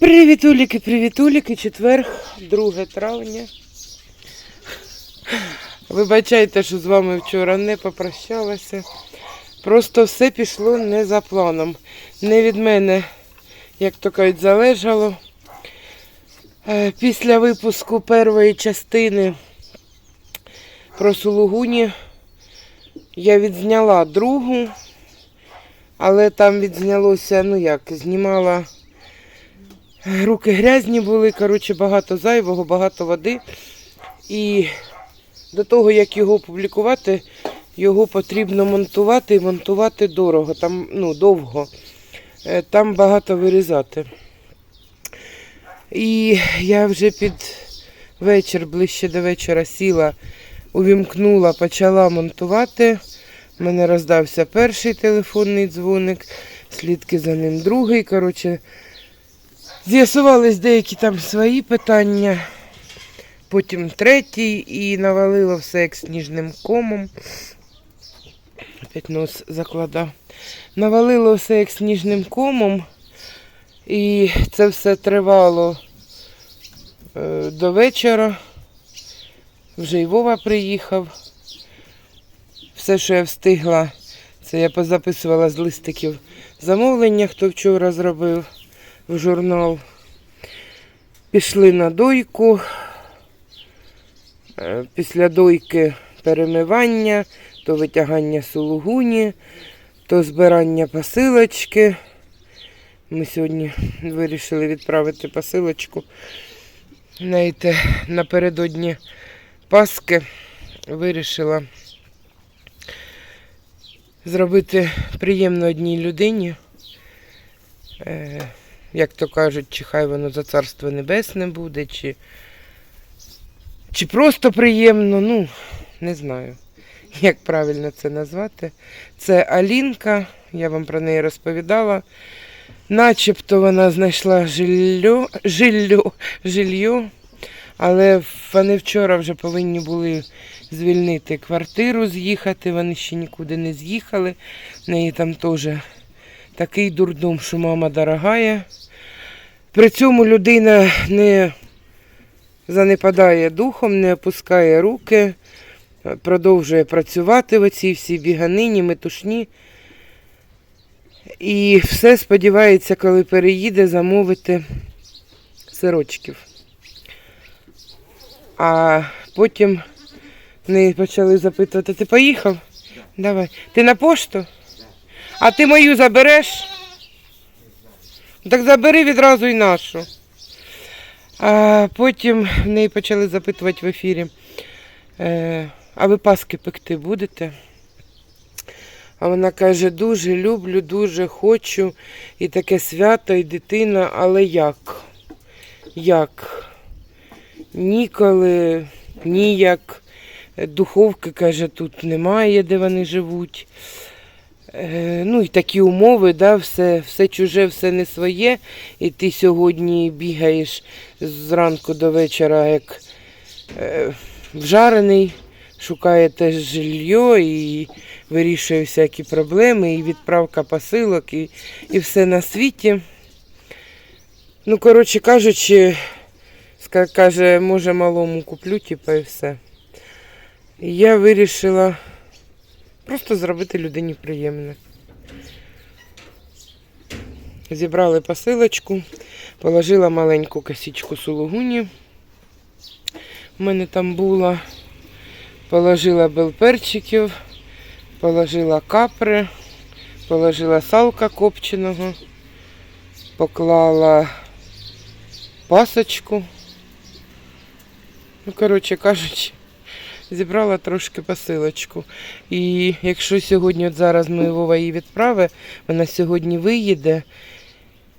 Привітуліки, привітуліки, четвер, 2 травня. Вибачайте, що з вами вчора не попрощалася. Просто все пішло не за планом. Не від мене, як то кажуть, залежало. Е, Після випуску першої частини про Сулугуні я відзняла другу, але там відзнялося, ну як, знімала. Руки грязні були, коротше, багато зайвого, багато води. І до того, як його опублікувати, його потрібно монтувати і монтувати дорого, там, ну, довго. Е, Там багато вирізати. І я вже під вечір, ближче до вечора, сіла, увімкнула, почала монтувати. У мене роздався перший телефонний дзвоник, слідки за ним другий. Коротше, З'ясувались деякі там свої питання, потім третій і навалило все як сніжним комом. Опять нос закладав. Навалило все як сніжним комом, і це все тривало е, до вечора. Вже й Вова приїхав. Все, що я встигла, це я позаписувала з листиків замовлення, хто вчора зробив в журнал. Пішли на дойку. Е, Після дойки перемивання, то витягання сулугуні, то збирання посилочки. Ми сьогодні вирішили відправити посилочку. Знаєте, напередодні Паски вирішила зробити приємно одній людині. Е, як то кажуть, чи хай воно за царство небесне буде, чи, чи просто приємно, ну, не знаю, як правильно це назвати. Це Алінка, я вам про неї розповідала. Начебто вона знайшла жильо, жильо, жилье, але вони вчора вже повинні були звільнити квартиру, з'їхати, вони ще нікуди не з'їхали. В неї там теж такий дурдом, що мама дорогая. При цьому людина не занепадає духом, не опускає руки, продовжує працювати в оцій всій біганині, метушні. І все сподівається, коли переїде, замовити сирочків. А потім вони почали запитувати, ти поїхав? Давай. Ти на пошту? А ти мою забереш? Так забери відразу і нашу. А потім в неї почали запитувати в ефірі, е, а ви паски пекти будете? А вона каже, дуже люблю, дуже хочу. І таке свято, і дитина, але як? Як? Ніколи, ніяк. Духовки, каже, тут немає, де вони живуть. Е, Ну і такі умови, да, все, все чуже, все не своє. І ти сьогодні бігаєш зранку до вечора, як е, вжарений, шукає теж жилье і вирішує всякі проблеми, і відправка посилок, і, і все на світі. Ну, коротше кажучи, каже, може малому куплю, типу, і все. І я вирішила просто зробити людині приємне. Зібрали посилочку, положила маленьку косичку сулугуні. У мене там була, положила белперчиків, положила капри, положила салка копченого, поклала пасочку. Ну, коротше кажучи, зібрала трошки посилочку. І якщо сьогодні, от зараз ми Вова її відправи, вона сьогодні виїде.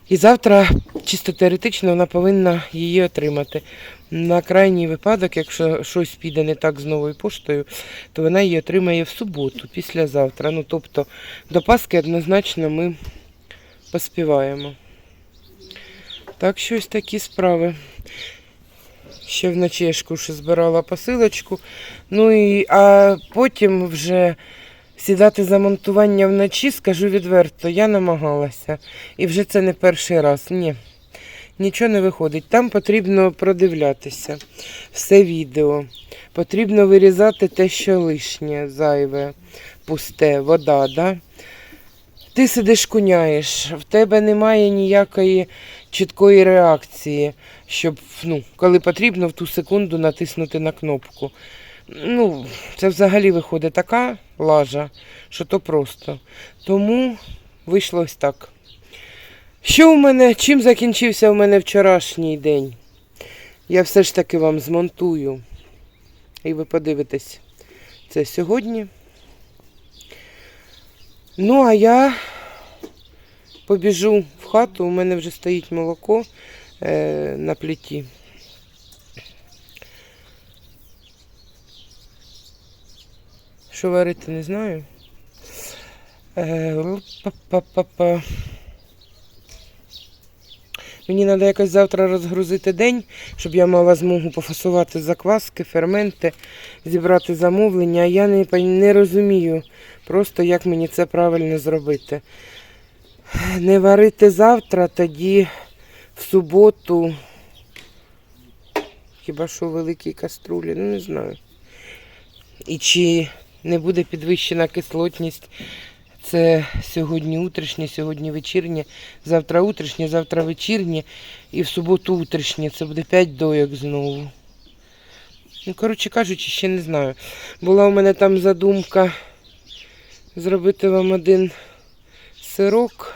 І завтра, чисто теоретично, вона повинна її отримати. На крайній випадок, якщо щось піде не так з новою поштою, то вона її отримає в суботу, післязавтра. Ну, тобто до Пасхи однозначно ми поспіваємо. Так що ось такі справи. Ще вночі я кушу збирала посилочку. Ну і а потім вже сідати за монтування вночі, скажу відверто, я намагалася. І вже це не перший раз. Ні. Нічого не виходить. Там потрібно продивлятися все відео. Потрібно вирізати те, що лишнє, зайве, пусте, вода, да? Ти сидиш куняєш, в тебе немає ніякої чіткої реакції, щоб, ну, коли потрібно, в ту секунду натиснути на кнопку. Ну, це взагалі виходить така лажа, що то просто. Тому вийшло ось так. Що у мене, чим закінчився у мене вчорашній день? Я все ж таки вам змонтую. І ви подивитесь це сьогодні. Ну, а я побіжу в хату, у мене вже стоїть молоко е, на плиті. Що варити, не знаю. Е, па-па-па-па. Мені треба якось завтра розгрузити день, щоб я мала змогу пофасувати закваски, ферменти, зібрати замовлення. Я не, не розумію просто, як мені це правильно зробити. Не варити завтра, тоді в суботу. Хіба що у великій каструлі, ну не знаю. І чи не буде підвищена кислотність. Це сьогодні утрішнє, сьогодні вечірнє, завтра утрішнє, завтра вечірнє і в суботу утрішнє. Це буде 5 дойок знову. Ну, коротше кажучи, ще не знаю. Була у мене там задумка зробити вам один сирок.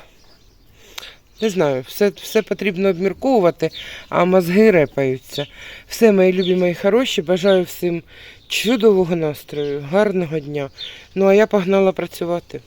Не знаю, все, все потрібно обмірковувати, а мозги репаються. Все, мої любі, мої хороші. Бажаю всім чудового настрою, гарного дня. Ну а я погнала працювати.